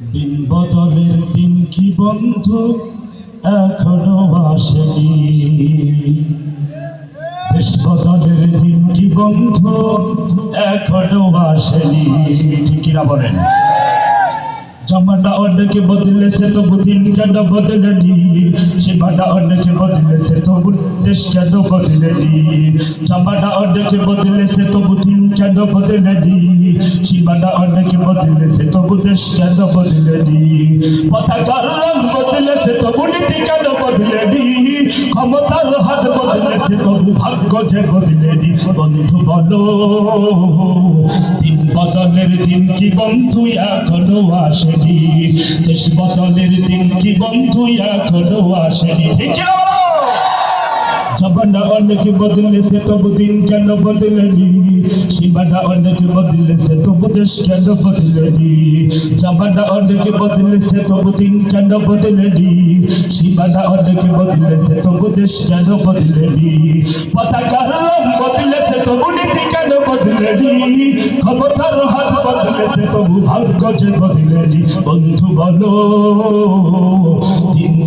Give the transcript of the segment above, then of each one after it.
দিন বদলের দিন কি বন্ধ? এখনও আসেনি। দেশ বদলের দিন কি বন্ধু? এখনও আসেনি। ঠিক কিনা বলেন? জমাটা অনেকে বদলেছে তো দিন কেন বদলেনি। সীমানা অনেকে বদলেছে তবু দেশ কেন বদলেনি জামানা অনেকে বদলেছে তবু দিন কেন বদলেনি সীমানা অনেকে বদলেছে তবু দেশ কেন বদলেনি পতাকার রং বদলেছে তবু নীতি কেন বদলেনি ক্ষমতার হাত বদলেছে তবু ভাগ্য যে বদলেনি বন্ধু বলো, দিন বদলের দিন কি বন্ধু এখনও আসেনি? দেশ বদলের দিন কি বন্ধু এখনও আসেনি ঠিক? জমানা অনেক বদলেছে, তবু দিন কেন বদলেনি? সীমানা অনেক বদলেছে, তবু দেশ কেন বদলেনি? জমানা অনেক বদলেছে, তবু দিন কেন বদলেনি? সীমানা অনেক বদলেছে, তবু দেশ কেন বদলেনি? পতাকার রং বদলেছে, তবু নীতি কেন বদলেনি? ক্ষমতার হাত বদলেছে, তবু ভাগ্য যে বদলেনি। বন্ধু বলো।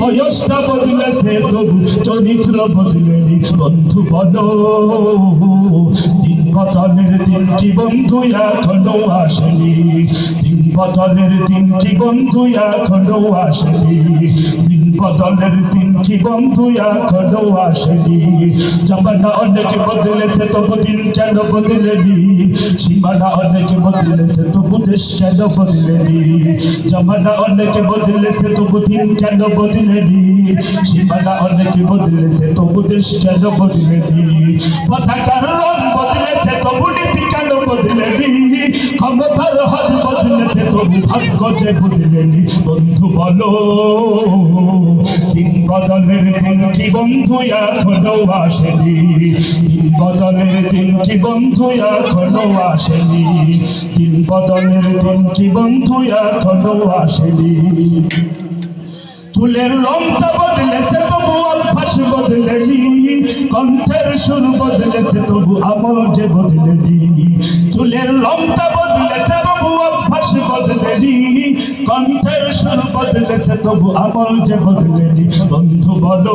বয়সটা বদলেছে তবু চরিত্র বদলেনি বন্ধু বলো দিন বদলের কি বন্ধু এখনও আসেনি। বদলের কি বন্ধু এখনও আসেনি। দিন বদলের কি বন্ধু এখনও আসেনি। জামানা অনেক বদলেছে, তবু দিন কেন বদলেনি? সীমানা অনেক বদলেছে, তবু দেশ কেন বদলেনি? জামানা অনেক বদলেছে, তবু দিন কেন বদলেনি? সীমানা অনেক বদলেছে, তবু দেশ কেন বদলেনি? পতাকার রং বদলেছে, তবু কেন বদলেনি। ক্ষমতার হাত বদলেছে বদলেনি। বন্ধু বলো, দিন বদলের বন্ধু এখনও আসেনি? দিন বদলের বন্ধু এখনও আসেনি? দিন বদলের বন্ধু এখনও আসেনি? চুলের রংটা বদলেছে তবু অভ্যাস বদলেনি। কণ্ঠের সুর বদলেছে তবু আমল যে বদলেনি। চুলের বদলেছে তবু আমল যে বদলেনি বন্ধু বলো।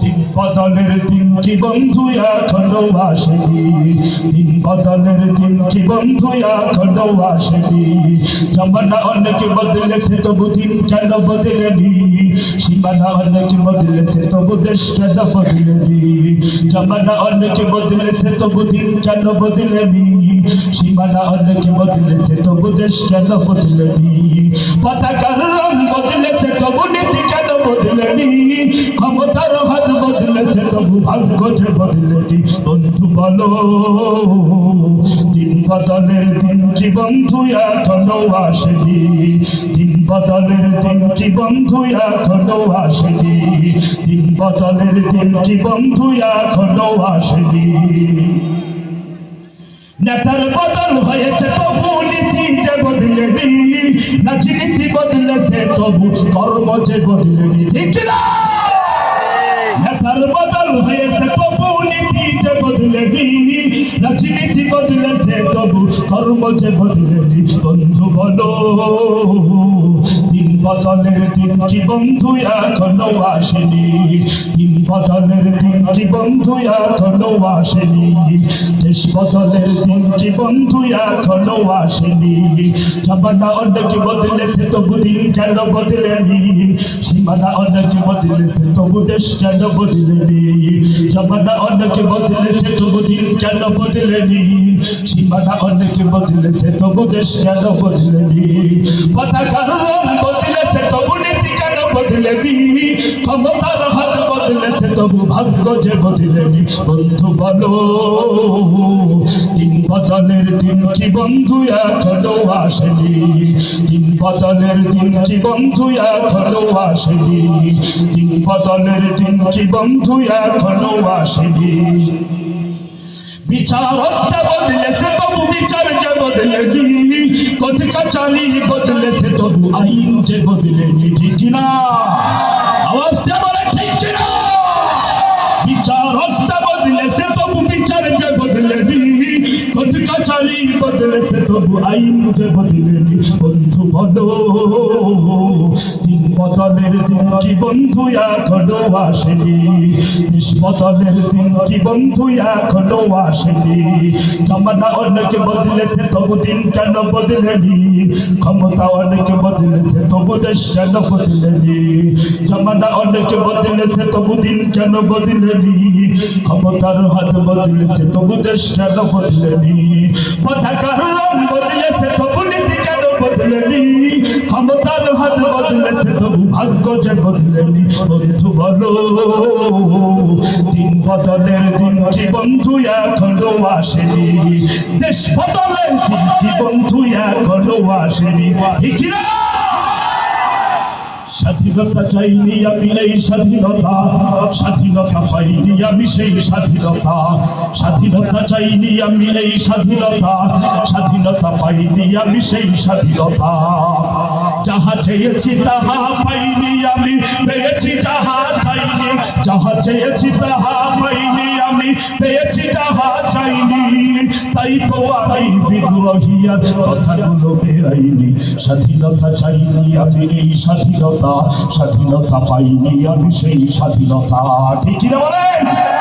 দিন বদলের দিন কি বন্ধু এখনও আসেনি। দিন বদলের দিন কি বন্ধু এখনও আসেনি। জমানা অনেক বদলেছে তবু দিন কেন বদলেনি? সীমানা অনেক বদলেছে তবু দেশ কেন বদলেনি? জমানা অনেক বদলেছে তবু দিন কেন বদলেনি? সীমানা অনেক বদলেছে, তবু দেশ কেন বদলেনি? পতাকার রং বদলেছে, তবু নীতি কেন বদলেনি? ক্ষমতার হাত বদলেছে, তবু ভাগ্য যে বদলেনি? বন্ধু বলো, দিন বদলের দিন কি বন্ধু এখনও আসেনি? দিন বদলের দিন কি বন্ধু এখনও আসেনি? দিন বদলের দিন কি বন্ধু এখনও আসেনি? নেতার বদল হয়েছে, তবু নীতি যে বদলেনি রাজনীতি বদলেছে তবু কর্ম যে বদলেনি ঠিক না? নেতার বদল হয়েছে, তবু নীতি যে বদলেনি রাজনীতি বদলেছে তবু কর্ম যে বদলেনি বন্ধু বলো বদলের দিন কি বন্ধু এখনও আসেনি। দিন বদলের দিন কি বন্ধু এখনও আসেনি। দেশ বদলের দিন কি বন্ধু এখনও আসেনি। জামানা অনেক বদলেছে তবু দিন কেন বদলেনি? সীমানা অনেক বদলেছে তবু দেশ কেন বদলেনি? জামানা অনেক বদলেছে তবু দিন কেন বদলেনি? সীমানা অনেক বদলেছে তবু দেশ কেন বদলেনি পতাকার রং বদলেছে তবু নীতি কেন বদলেনি ক্ষমতার হাত বদলেছে তবু ভাগ্য যে বদলেনি বন্ধু বলো, তিন বদলের দিন কি বন্ধু এখনও আসেনি? তিন বদলের দিন কি বন্ধু এখনও আসেনি? তিন বদলের দিন কি বন্ধু এখনও আসেনি? বিচার হত্যা বদলেছে তবু বিচার যে বদলেনি কথ কাচালি বদলেছে তবু আইন যে বদলেনি ঠিক না আওয়াজ দিয়ে বলে, ঠিক না হত্যা বদলেছে তবু বিচার যে বদলেনি কথ কাচালি বদলেছে তবু আইন যে বদলেনি বন্ধু বলো বদলের দিন কি বন্ধু এখনও আসেনি? নিষ্পদলের দিন কি বন্ধু এখনও আসেনি? জামানা অনেক বদলেছে, তবু দিন কেন বদলেনি? ক্ষমতা অনেক বদলেছে, তবু দেশ কেন বদলেনি? জামানা অনেক বদলেছে, তবু দিন কেন বদলেনি? ক্ষমতার হাত বদলেছে, তবু দেশ কেন বদলেনি? পতাকার বদলেছে, তবু নীতি বদলেনি, ক্ষমতার হাত বদলেছে তবু ভাগ্য যে বদলেনি। বন্ধু বলো, দিন বদলের দিন কি বন্ধু এখনও আসেনি? দেশ বদলের দিন কি বন্ধু আসেনি? স্বাধীনতা চাইনি আমি এই স্বাধীনতা স্বাধীনতা পাইনি আমি সেই স্বাধীনতা। স্বাধীনতা চাইনি আমি এই স্বাধীনতা পাইনি আমি সেই স্বাধীনতা। যাহা চেয়েছি তাহা পাইনি আমি, পেয়েছি যাহা চাইনি। যাহা চেয়েছি তাহা পাইনি আমি, পেয়েছি যাহা চাইনি। তাই তো আমি কথাগুলো বেরাইনি স্বাধীনতা চাইনি আমি, এই স্বাধীনতা। স্বাধীনতা পাইনি আমি, সেই স্বাধীনতা। ঠিক না বলেন?